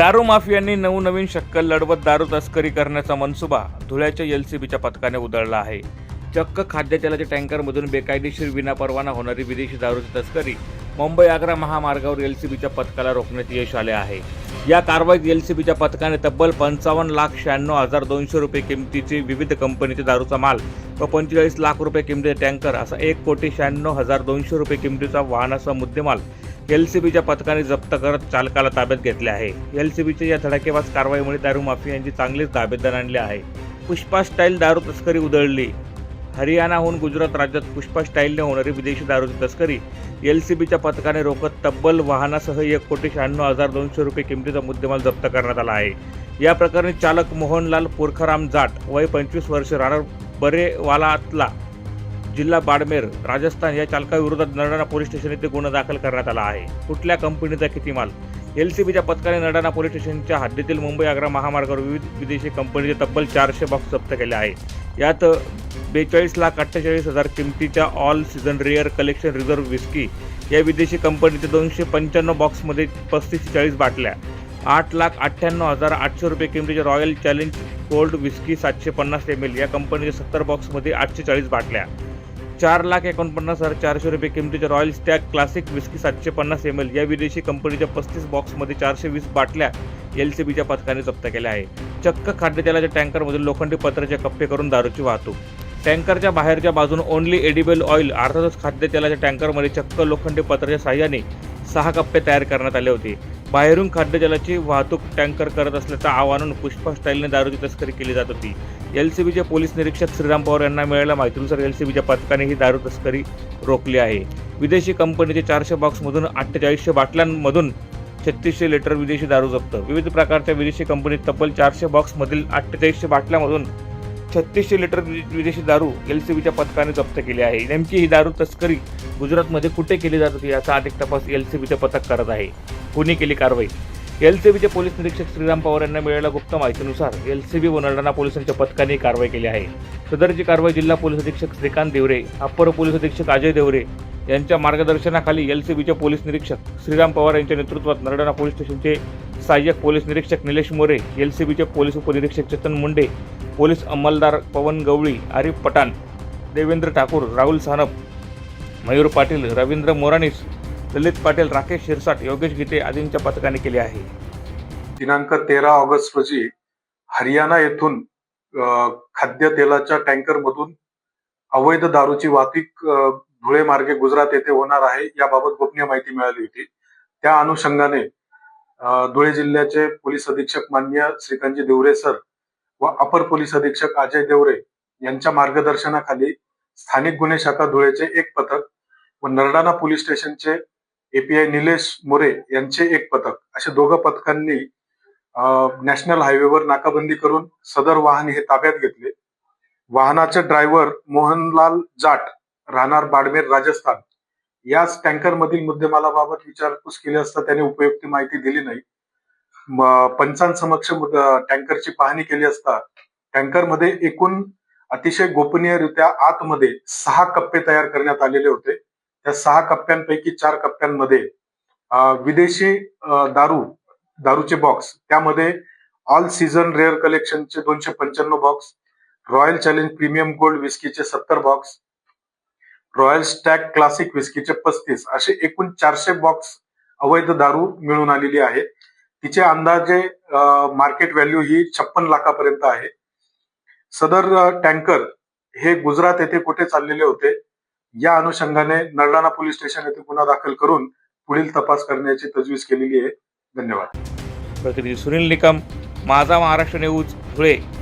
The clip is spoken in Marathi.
दारू माफियांनी नवनवीन शक्कल लढवत दारू तस्करी करण्याचा मनसुबा धुळ्याच्या एलसीबीच्या पथकाने उधळला आहे. चक्क खाद्यतेलाच्या टँकरमधून बेकायदेशीर विनापरवाना होणारी विदेशी दारूची तस्करी मुंबई आग्रा महामार्गावर एलसीबीच्या पथकाला रोखण्यात यश आले आहे. या कारवाईत एलसीबीच्या पथकाने तब्बल पंचावन्न लाख शहाण्णव हजार दोनशे रुपये किमतीचे विविध कंपनीचे दारूचा माल व पंचेचाळीस लाख रुपये किमतीचे टँकर असा एक कोटी शहाण्णव हजार दोनशे रुपये किमतीचा वाहनाचा मुद्देमाल एलसीबीच्या पथकाने जप्त करत चालकाला ताब्यात घेतले आहे. एलसीबीच्या या धडाकेबाज कारवाईमुळे दारू माफियांची चांगलीच ताब्यात आणली आहे. पुष्पा स्टाईल दारू तस्करी उधळली. हरियाणाहून गुजरात राज्यात पुष्पा स्टाईलने होणारी विदेशी दारूची तस्करी एल सी बीच्या पथकाने रोखत तब्बल वाहनासह एक कोटी शहाण्णव हजार दोनशे रुपये किमतीचा मुद्देमाल जप्त करण्यात आला आहे. या प्रकरणी चालक मोहनलाल पुरखराम जाट वय पंचवीस वर्ष राहणार बरेवालातला जिल्हा बाडमेर राजस्थान या चालकाविरोधात नरडाणा पोलीस स्टेशन येथे गुन्हा दाखल करण्यात आला आहे. कुठल्या कंपनीचा किती माल? बीच्या पथकाने नरडाणा पोलीस स्टेशनच्या हद्दीतील मुंबई आग्रा महामार्गावर विविध विदेशी कंपनीचे तब्बल चारशे बॉक्स जप्त केले आहे यात बेचाळीस लाख अठ्ठेचाळीस हजार किमतीच्या all season rare collection reserve whisky या विदेशी कंपनीच्या दोनशे पंच्याण्णव बॉक्समध्ये पस्तीस चाळीस बाटल्या आठ लाख अठ्ठ्याण्णव हजार आठशे रुपये किमतीच्या रॉयल चॅलेंज कोल्ड विस्की सातशे पन्नास एम एल या कंपनीच्या सत्तर बॉक्समध्ये आठशे चाळीस बाटल्या. चार लाख एकोणपन्नास हजार चारशे रुपये किमतीच्या रॉयल स्टॅग क्लासिक विस्की सातशे पन्नास एम एल या विदेशी कंपनीच्या पस्तीस बॉक्समध्ये चारशे वीस बाटल्या एल सी बीच्या पथकाने जप्त केल्या आहे चक्क खाद्यतेलाच्या टँकरमधून लोखंडी पत्राचे कप्पे करून दारूची वाहतूक. टँकरच्या बाहेरच्या बाजून ओनली एडिबल ऑइल अर्थातच खाद्यतेलाच्या टँकरमध्ये चक्क लोखंडी पत्राच्या साह्याने सहा कप्पे तयार करण्यात आले होते. बाहेरून खाद्यतेलाची वाहतूक टँकर करत असल्याचं आव्हान पुष्पा स्टाईलने दारूची तस्करी केली जात होती. एल सी बीचे पोलीस निरीक्षक श्रीराम पवार यांना मिळालेल्या माहितीनुसार एल सी बीच्या पथकाने ही दारू तस्करी रोखली आहे. विदेशी कंपनीचे चारशे बॉक्समधून अठ्ठेचाळीसशे बाटल्यांमधून छत्तीसशे लिटर विदेशी दारू जप्त. विविध प्रकारच्या विदेशी कंपनीत तब्बल चारशे बॉक्समधील अठ्ठेचाळीसशे बाटल्यामधून छत्तीसशे लिटर विदेशी दारू एल सी बीच्या पथकाने जप्त केली आहे. नेमकी ही दारू तस्करी गुजरातमध्ये कुठे केली जात होती याचा अधिक तपास एल सी बीचे पथक करत आहे. कोणी केली कारवाई. एलसीबीचे पोलीस निरीक्षक श्रीराम पवार यांना मिळालेल्या गुप्त माहितीनुसार एलसीबी व नरडाणा पोलिसांच्या पथकाने कारवाई केली आहे. सदरची कारवाई जिल्हा पोलीस अधीक्षक श्रीकांत देवरे अप्पर पोलीस अधीक्षक अजय देवरे यांच्या मार्गदर्शनाखाली एलसीबीचे पोलीस निरीक्षक श्रीराम पवार यांच्या नेतृत्वात नरडाणा पोलीस स्टेशनचे सहाय्यक पोलीस निरीक्षक निलेश मोरे एलसीबीचे पोलीस उपनिरीक्षक चेतन मुंडे पोलीस अंमलदार पवन गवळी आरिफ पठाण देवेंद्र ठाकूर राहुल सानप मयूर पाटील रवींद्र मोरानीस ललित पाटील राकेश शिरसाट योगेश गीते आदींच्या पथकाने केले आहे. दिनांक तेरा ऑगस्ट रोजी हरियाणा येथून खाद्य खाद्यतेलाच्या टँकर मधून अवैध दारूची वाहतूक धुळे मार्गे गुजरात येथे होणार आहे याबाबत गोपनीय माहिती मिळाली होती. त्या अनुषंगाने धुळे जिल्ह्याचे पोलीस अधीक्षक मान्य श्रीकांतजी देवरे सर व अपर पोलीस अधीक्षक अजय देवरे यांच्या मार्गदर्शनाखाली स्थानिक गुन्हे शाखा धुळेचे एक पथक व नरडाणा पोलीस स्टेशनचे एपीआय निलेश मोरे यांचे एक पथक. अशा दोघं पथकांनी नॅशनल हायवेवर नाकाबंदी करून सदर वाहन हे ताब्यात घेतले. वाहनाचे ड्रायव्हर मोहनलाल जाट राहणार बाडमेर राजस्थान. याच टँकर मधील मुद्देमालाबाबत विचारपूस केली असता त्याने उपयुक्त माहिती दिली नाही. पंचांसमक्ष टँकरची पाहणी केली असता टँकरमध्ये एकूण अतिशय गोपनीयरित्या आतमध्ये सहा कप्पे तयार करण्यात आलेले होते. त्या सहा कप्प्यांपैकी चार कप्प्यांमध्ये विदेशी दारू दारूचे बॉक्स त्यामध्ये ऑल सीझन रेअर कलेक्शनचे दोनशे पंच्याण्णव box royal challenge premium gold विस्कीचे सत्तर बॉक्स रॉयल स्टॅग क्लासिक विस्कीचे पस्तीस. असे एकूण चारशे बॉक्स अवैध दारू मिळून आलेली आहे. तिचे अंदाजे मार्केट व्हॅल्यू ही छप्पन लाखापर्यंत आहे. सदर टँकर हे गुजरात येथे कुठे चाललेले होते? या अनुषंगाने नरडाणा पोलीस स्टेशन येथे गुन्हा दाखल करून पुढील तपास करण्याची तजवीज केलेली आहे. धन्यवाद. प्रतिनिधी सुनील निकम माझा महाराष्ट्र न्यूज धुळे.